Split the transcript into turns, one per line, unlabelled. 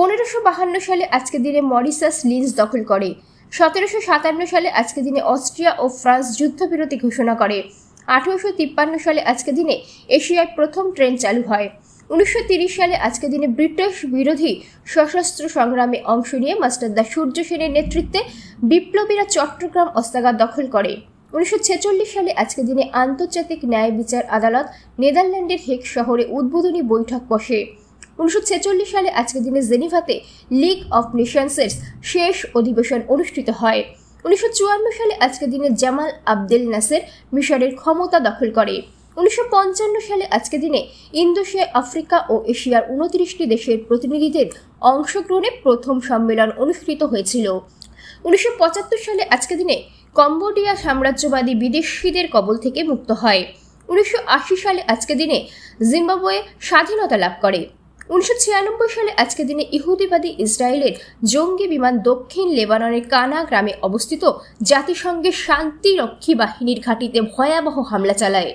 পনেরোশো বাহান্ন সালে আজকের দিনে মরিসাস লিন্স দখল করে। সতেরোশো সাতান্ন সালে আজকের দিনে অস্ট্রিয়া ও ফ্রান্স যুদ্ধবিরতি ঘোষণা করে। আঠেরোশো তিপ্পান্ন সালে আজকের দিনে এশিয়ায় প্রথম ট্রেন চালু হয়। উনিশশো সালে আজকের দিনে ব্রিটিশ বিরোধী সশস্ত্র সংগ্রামে অংশ নিয়ে মাস্টারদা সূর্য সেনের নেতৃত্বে বিপ্লবীরা চট্টগ্রাম অস্তাগার দখল করে। উনিশশো ছেচল্লিশ সালে আজকের দিনে আন্তর্জাতিক ন্যায় বিচার আদালত নেদারল্যান্ডের হেগ শহরে উদ্বোধনী বৈঠক বসে। উনিশশো ছেচল্লিশ সালে আজকের দিনে জেনিভাতে লিগ অফ নেশনসের শেষ অধিবেশন অনুষ্ঠিত হয়। উনিশশো চুয়ান্ন সালে আজকের দিনে জামাল আবদেল নাসের মিশরের ক্ষমতা দখল করে। উনিশশো পঞ্চান্ন সালে আজকের দিনে ইন্দোশিয়া আফ্রিকা ও এশিয়ার উনত্রিশটি দেশের প্রতিনিধিদের অংশগ্রহণে প্রথম সম্মেলন অনুষ্ঠিত হয়েছিল। উনিশশো পঁচাত্তর সালে আজকের দিনে কম্বোডিয়া সাম্রাজ্যবাদী বিদেশিদের কবল থেকে মুক্ত হয়। উনিশশো আশি সালে আজকের দিনে জিম্বাবুয়ে স্বাধীনতা লাভ করে। উনিশশো ছিয়ানব্বই সালে আজকের দিনে ইহুদিবাদী ইসরায়েলের জঙ্গি বিমান দক্ষিণ লেবাননের কানা গ্রামে অবস্থিত জাতিসংঘের শান্তিরক্ষী বাহিনীর ঘাঁটিতে ভয়াবহ হামলা চালায়।